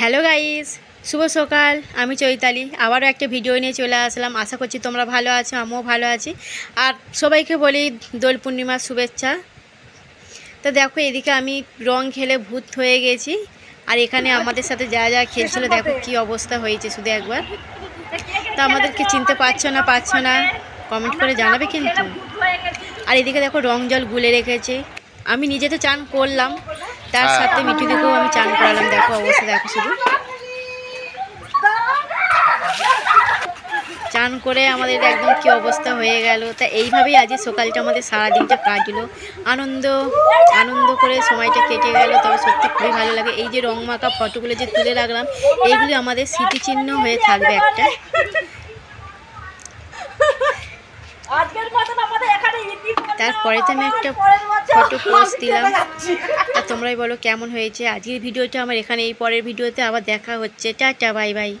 Hello guys, শুভ সকাল। আমি চৈতালি। আবারও একটা ভিডিও নিয়ে চলে আসলাম। আশা করছি তোমরা ভালো আছো, আমিও ভালো আছি। আর সবাইকে বলি দোল পূর্ণিমার শুভেচ্ছা। তো দেখো, এদিকে আমি রং খেলে ভূত হয়ে গেছি। আর এখানে আমাদের সাথে যা যা খেলছিল, দেখো কি অবস্থা হয়েছে শুধু একবার। তো আমাদেরকে চিনতে পারছ না পারছ না কমেন্ট করে জানাবে কিন্তু। আর এদিকে দেখো রং জল গুলে রেখেছে। আমি নিজে তো চান করলাম। তার সাথে মিঠু দিকেও আমি চান করালাম দেখো অবস্থা দেখো শুধু। চান করে আমাদের একদম কি অবস্থা হয়ে গেল। তা এইভাবেই আজ সকালটা আমাদের সারাদিনটা কাটলো। আনন্দ আনন্দ করে সময়টা কেটে গেল তবে সত্যি খুবই ভালো লাগে। এই যে রং মাখা ফটোগুলো যে তুলে রাখলাম এইগুলি আমাদের স্মৃতিচিহ্ন হয়ে থাকবে একটা। তারপরে তো আমি একটা ফটো পোস্ট দিলাম। আর তোমরাই বলো কেমন হয়েছে। আজকের ভিডিওটা আমার এখানে এই পরের ভিডিওতে আবার দেখা হচ্ছে। Tata bye bye.